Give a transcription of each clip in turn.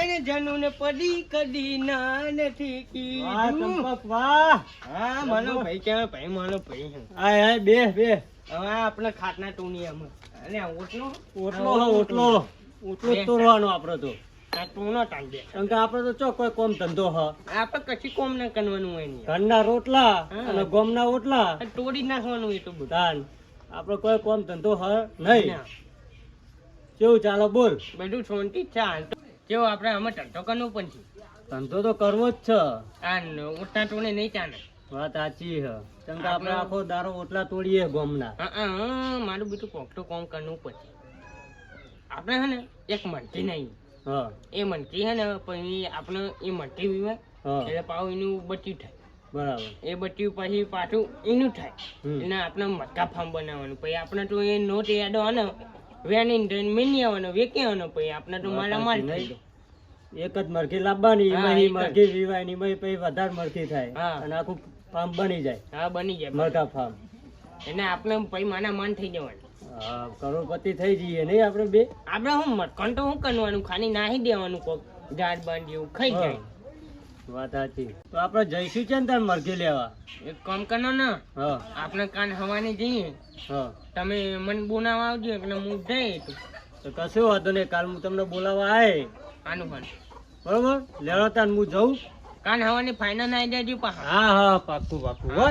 કીધું જનુને પડી કદી ના નથી વાહ કીધું ચંપક વાહ. હા માનો ભાઈ કે ભાઈ માનો ભાઈ. આય આય બે બે. હવે આપણે ખાટના ટૂનિયામાં અને ઓટલો? ઓટલો ઓટલો. ઓટલો તોડવાનો આપડે તો. આ ટૂનો ટાંગે. કેમ કે આપડે તો ચો કોઈ કોમ ધંધો હ. આપણે કશી કોમ ના કરવાનું હોય નહીં ઘરના રોટલા અને ગોમના ઓટલા. તોડી નાખવાનું એ તો બધું. દાન આપડે કોઈ કોમ ધંધો હ નહીં. કેવું ચાલો બોલ. બધું શાંતિ ચાલ. કેવું આપણે અમે ધંધો કરવો પણ છે. ધંધો તો કરવો જ છે. આ ન- ઓટલા ટોને નહીં ચાલે. વાત સાચી હ કેમ કે આપણે આખો દારો ઓટલા તોડીએ ગોમના. મારું બીજું કોક તો કોમ કરવું પછી આપણે હે ને એક મટકી નહીં. હા. એ મટકી હે ને પછી આપણે એ મટકી વીવે એટલે પાવ એનું બચ્યું થાય. બરાબર. એ બચ્યું પછી પાછું એનું થાય. એને આપણે મટકા ફાર્મ બનાવવાનું. પછી આપણે તો એ નોટ હે ને વેણીને થઈને મેની આવવાનો વેકી આવવાનો પછી આપણે તો માલામાલ થઈ નહીં? એક જ મરઘી લાવવાની એમાં. મરઘી વીવાય ને એમાં પછી વધારે મરઘી થાય. અને આખું ફાર્મ બની જાય. હા બની જાય મરઘા ફાર્મ એને આપણે પછી માના માન થઈ જવાનું. હા કરોડપતિ થઈ જઈએ નહીં આપણે બે? આપણે શું મટકણ તો શું કરવાનું? ખાલી નાહી દેવાનું કોક ઝાડ બાંધ એવું ખાઈ જાય. વાત સાચી. તો આપણે જઈશું છે ને તાર મરઘી લેવા? એક કામ કરો ને? હા. આપણે કાન હવાની જઈએ. તમે મને બોલાવા આવજો એટલે હું જઈ તો. કશું વાંધો નહીં કાલ હું તમને બોલાવવા આવે આનું પણ બરોબર? તાર હું જઉં. કાન હવાની ફાઇનલ આવી જજો પા હા હા પાક્કું પાક્કું હો.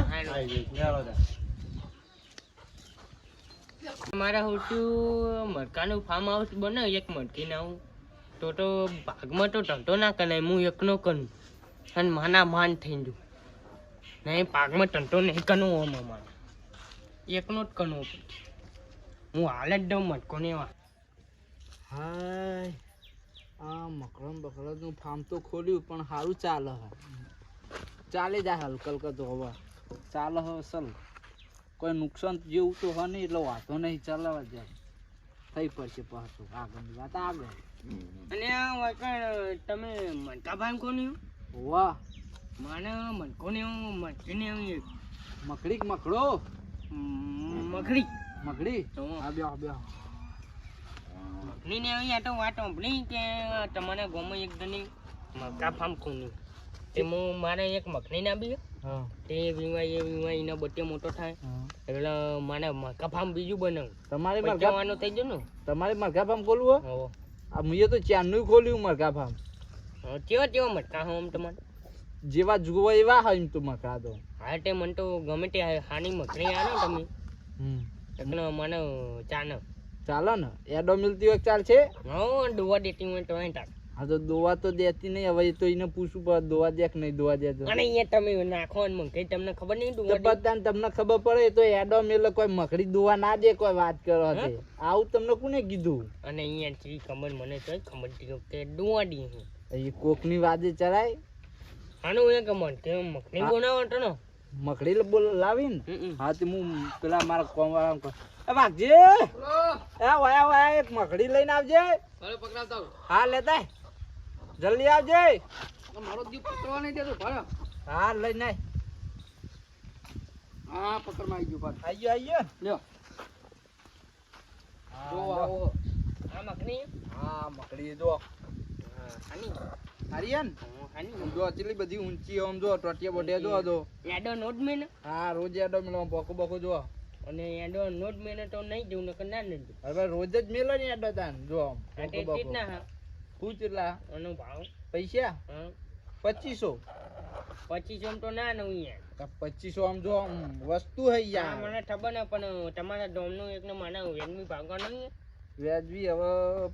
મારા હોટું મરકાનું ફાર્મ હાઉસ બને એક મરકી ના હું તો તો ભાગમાં તો ધંધો ના કરાય હું એકનો કરું. અને માના માન થઈ જઉં. નહીં પાકમાં ટંટો નહીં કરવું આમાં મારે એકનો જ કરવો હું હાલ જ દઉં મટકો ને એવા. હાય. આ મકરમ બકરમનું ફાર્મ તો ખોલ્યું પણ સારું ચાલે હે. ચાલે જાય હલકલ તો હવે. ચાલે હવે અસલ કોઈ નુકસાન જેવું તો હોય નહીં એટલે વાંધો નહીં ચલાવવા જાય. થઈ પડશે પાછું આગળની વાત આગળ. અને તમે મનકાભાઈ કોની વાહ. મને મટકો ને મકડીક મકડો મકડી? મગડી મખડી તો હા. બ્યો બ્યો મગડી ને અહીંયા તો વાત સાંભળી કે તમને ગામમાં એક દની મકા ફામ ખોલ્યું. તે હું મારે એક મગની ના બી. તે વીવાય એ એનો બટ્ટે મોટો થાય. એટલે મારે મકા ફામ બીજું બનાવું. તમારે મરઘા થઈ ગયો ને? તમારે મરઘા ફામ ખોલવું હે? આ મુએ તો ચારનું ખોલ્યું મરઘા ફામ કેવા કેવા મટકા હો આમ તમારે? જેવા જુઓ એવા હોય એમ તો મરઘા તો હા તે મને તો ગમે તે હાની મકરી આનો તમે. હમ. એટલે મને ચાને ચાલો ને એડો મિલતી હોય ચાલશે હા દોવા દેતી હોય તો ટાક હા તો દોવા તો દેતી નહીં હવે તો એને પૂછવું પડે દોવા દેખ નહીં દોવા દે અને અહીંયા તમે નાખો અને મખણી તમને ખબર નહીં દોવા બધાને તમને ખબર પડે તો એડો મેલ કોઈ મકડી દોવા ના દે કોઈ વાત કરો છે. આવું તમને કોને કીધું? અને અહીંયા ખબર મને તો ખબર કે દોવા દી એ કોકની વાદે ચડાય? આનું એક મન કે મખણી બનાવો તો ને મકડી બોલ લાવીને. હા તો હું પેલા મારા કોમ વાળા એ વાગજે એ વાયા વાયા એક મકડી લઈને આવજે. હા લેતા જલ્દી આવજે. મારો જીવ પકડવા નહીં દેતો હા લઈને આય. હા પકડમાં આવી ગયો પાછો. ગયો ગયો? લ્યો. હા, જો. આવો. આ મખણી હા મકડી જો. હા. હાની આર્યન હા, હાની જો કેટલી બધી ઊંચી આમ જો ટોટિયા બોટિયા જો જો. એડો નોટ મેને હા રોજ એડો મેલો બોકો બોકો જો. અને એડો નોટ મેને તો નહીં જવું નકર ના નહીં હવે રોજ જ મેલો ને એડો તાન જો આમ બોકો બોકો. કેટલા હા. શું ભાવ? પૈસા? પચીસો. પચીસો તો ના નવું યાર. પચીસો આમ જો આમ વસ્તુ હે યાર. મને ખબર ને પણ તમારા ડોમનું એક ને મને વેનમી ભાગવાનો નહીં વ્યાજબી હવે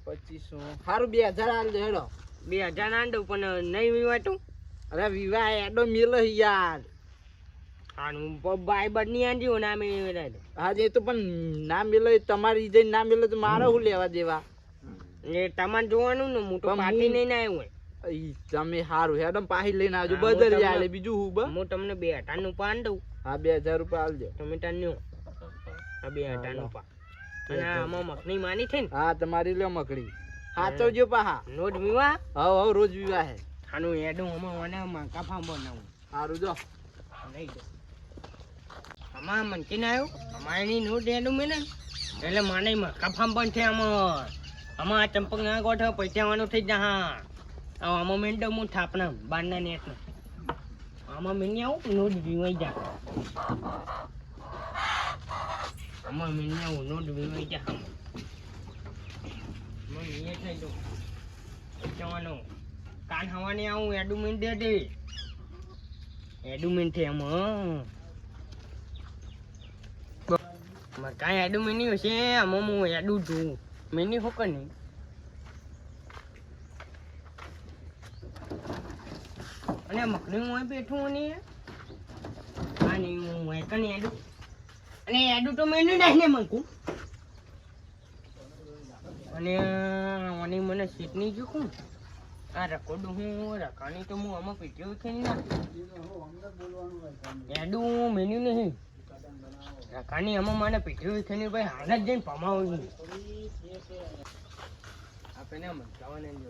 પચીસો. સારું બે હજાર હાલ હેડો. બે હજાર ના દઉં પણ નહીં વિવાટું. અરે વિવાહ એડો મેલો યાર. આનું બાય બની આંજી ના મેં હા આજે તો પણ ના મેલો તમારી જઈને ના મેલો તો મારે હું લેવા દેવા? એ તમારે જોવાનું ને હું તો પાર્ટી નહીં આવ્યો હોય. તમે સારું હેડો પાહી લઈને આવજો તમને- યાર બીજું હું બસ. હું તમને બે હટાનું પાન દઉં. હા બે હજાર રૂપિયા આલજો. તમે તાન્યું આ બે હા, નું પાન. અને આમાં મકની માની છે ને? હા તમારી લ્યો મકડી સાચવજો પાહા. નોટ વિવાહ? હવ હવ રોજ વિવાહ હે. આનું એડું આમાં મને માકા ફામ બનાવું. સારું જો. નહીં દે અમા મનકી ના આવ્યું અમારે નોટ એડું મેને. એટલે મને માકા પણ છે આમાં. આમાં ચંપક ના ગોઠવ પૈસાવાનું થઈ જા હા. આમાં મેંડો હું થાપના બારના નેટ આમાં મેં આવું નોટ વિવાઈ જા આમાં મેં આવું નોટ વિવાઈ જા આમાં મને એ થઈ જવું પૈસાવાનું કાન હવાને આવું એડુમેન્ટ દે દે. એડુમેન્ટ છે હશે આમાં હું એડું જોઉં મેની શું કર નહીં. અને મકડી હું બેઠું ને હા નહીં, હું એકન એડું? અને એડું તો મેન્યુ નહીં ને મંકું અને મને મને સીટ નહીં જોખું આ રકોડું હું રકાની તો હું આમાં પીટ્યો છે ને એડું મેન્યુ નહીં. કાની આમાં મને છે ને ભાઈ હાલ જ જઈને પમાવું છું. આપણે મંચાવાને જો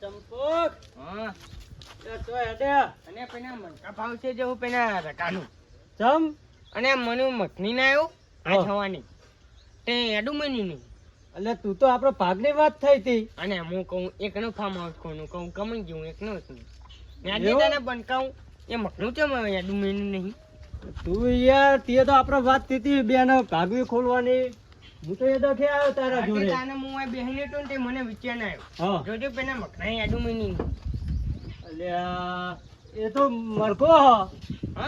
ચંપક! હા. તો હેડે અને પેલા મંકા ભાવ છે જેવું પેલા રકાનું ચમ? અને મને મખની ના આવ્યો આ. થવાની તે એડું મેન્યુ નહીં. એટલે તું તો આપણો ભાગની વાત થઈ હતી. અને હું કહું એકનું ફાર્મ હાઉસ કોનું કહું કમાઈ ગયું એકનું હતું. ને આજે એવું? એ મકનું છે મારે એડું મેન્યુ નહીં? તું યાર તે તો આપણે વાત થઈ હતી બેન ભાગવી ખોલવાની. હું તો એ દખે આવ્યો તારા જોડે. તાને હું આ બેહીને તો તે મને વિચાર ના આવ્યો જોજો પેલા મકના મેન્યુ નહીં અલ્યા એ તો મરકો હ.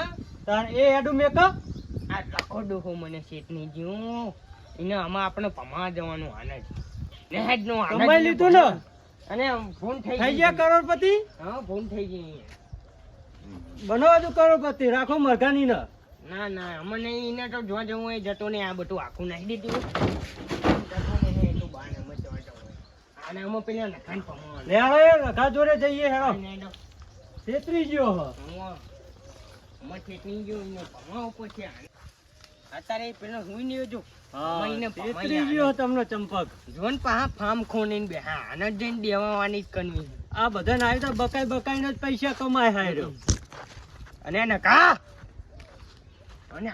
તાર એ એડું મેક આ લખો ડોહો મને શેઠની જ્યું એને આમાં આપણે પમા જવાનું આનંદ નહેજ નો કમાઈ લીધું ને? અને ફોન થઈ થઈ ગયા કરોડપતિ? હા ફોન થઈ ગઈ બનાવો તું કરોડપતિ રાખો મરઘાની ને. ના ના અમને એને તો જોવા જવું હોય જતો ને આ બધું આખું નાખી દીધું. એ બાને અને અમે પેલા નખાન પમાવાનું. લેડો એ રખા જોડે જઈએ હેરો છેતરી ગયો હ પમા- અમે છેતરી ગયો પમા ઉપર છે. અત્યારે પેલો હું નહીં જો મહિને છેતરી ગયો તમને ચંપક. જોન પા ફાર્મ ખોલીને બે હા આને જઈને દેવાની જ કરવી આ બધા આવી તો બકાઈ બકાઈ જ પૈસા કમાય હાર્યો અને નકા અને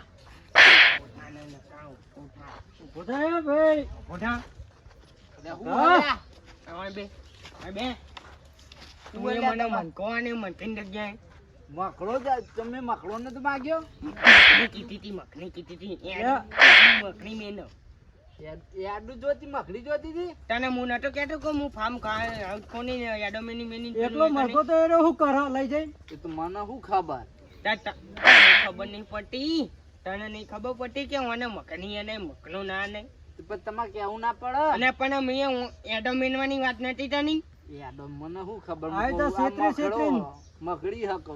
પોતાને નકા, ભાઈ. પોતા. હા. બે બે. તું મને મને મનકો મન મનકીની જગ્યાએ મકડો તમે મકડો ને તો માગ્યો? કીધી હતી મખણી કીધી હતી મખણી. મખની મેનો જોતી મકડી જોતી હતી? તને હું નતો કહેતો કે હું ફાર્મ કોની યાદો મેની મેની એકલો મરઘો તો એને શું કરો લઈ જઈ. એ તો મને શું ખબર? નહીં પડતી? તને નહીં ખબર પડતી કે મને મખની અને મખનો ના નહીં પણ તમારે કેવું ના પડે. અને પણ મેં એડો મેનવાની વાત નથી તની? યાડો મને શું ખબર? આ તો આ છેતરી મકડી હકો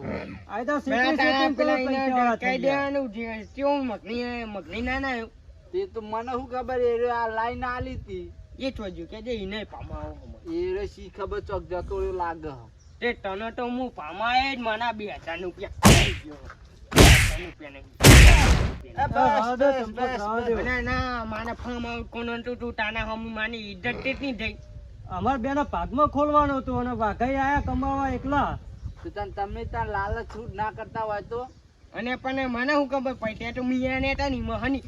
આ તો છેતરીને પેલા કહી. દેવાનું છે કેવું મગની મગની ના ના તે તો મને શું ખબર એ આ લાઈન આલી હતી. એ જોજો કે જે એને પામાવો એ રે સી ખબર ચોક જતો લાગે તે તને તો હું પામાય જ મને બે હજાર રૂપિયા અમાર બેના ભાગમાં ખોલવાનું હતું અને વાઘાઈ આયા કમાવા એકલા. તો તને તમે ત્યાં લાલચ છૂટ ના કરતા હોય તો? અને પણ મને શું ખબર પડી? તો મિયા ને હતા ને મહની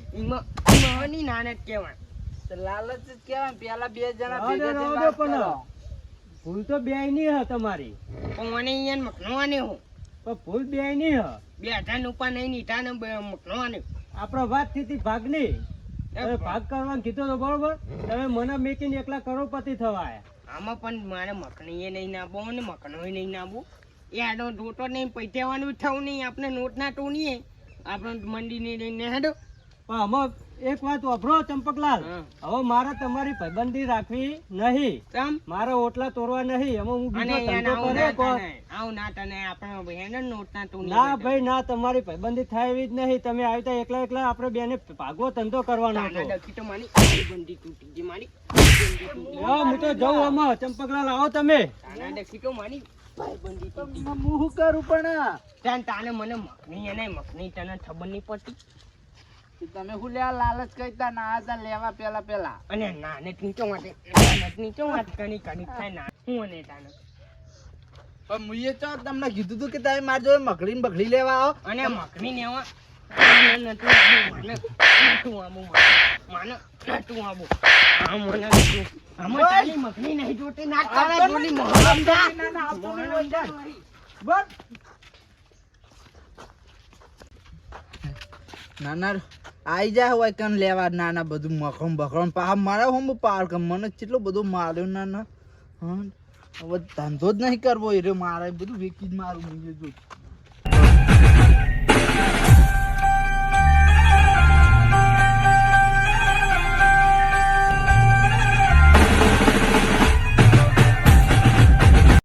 મહની નાને જ કહેવાય. તો લાલચ જ કહેવાય પેલા બે જણા ભેગા પણ. ભૂલ તો બે ની હ તમારી. પણ મને અહીંયા મકનવાને હું. પણ ભૂલ બે ની હ. બે હજાર રૂપિયા નહીં નીઠા ને મકનવાને. આપણો વાત થતી ભાગ નહીં. એ ભાગ કરવાનું કીધું તો બરોબર. તમે મને મેકીને એકલા કરોડપતિ થવા આમાં પણ મારે મખણી નહીં નાખવો અને મખનો નહીં નાખવો એ આડો રોટો નહીં પૈસાવાનું થવું નહીં આપણે નોટ ના તો નહીં આપણે મંડી લઈને હેડો. પણ આમાં એક વાત વાપરો ચંપકલાલ. હવે મારે તમારી ભાઈબંધી રાખવી નહીં. મારે ઓટલા તોડવા નહીં. એમાં હું બીજો ધંધો કરે ના કો તને આવું ના તને આપણે હેડો નોટ ના તો ના ભાઈ ના તમારી પાબંદી થાય એવી જ નહીં. તમે આવી ત્યાં એકલા એકલા આપણે બેને ભાગવો ધંધો કરવાનો હતો ડખી તો મારી તૂટી ગઈ. હા તો જઉં આમાં. ચંપકલાલ આવો તમે. તો મારી બંધી હું કરું પણ તાન તાને મને મખની અને મખની તને ખબર નહીં પડતી? તમે શું લેવા લાલચ કરતા ના હતા લેવા પેલા પેલા. અને નાને નીચો માટે નીચો વાત કરી કરી થાય ના. હું અને તાને. પણ તો તમને કીધું તું કે તમે મારી જોડે મકડી ને બકડી લેવા આવો. અને મકડી ને નાના, આઈ જાય હોય કન લેવા નાના બધું મખમ બખમ. પા મારા હોમ પાર મને કેટલો બધો માર્યો નાના. હવે ધંધો જ નહીં કરવો. એ રે મારે બધું વેકી જ મારું જો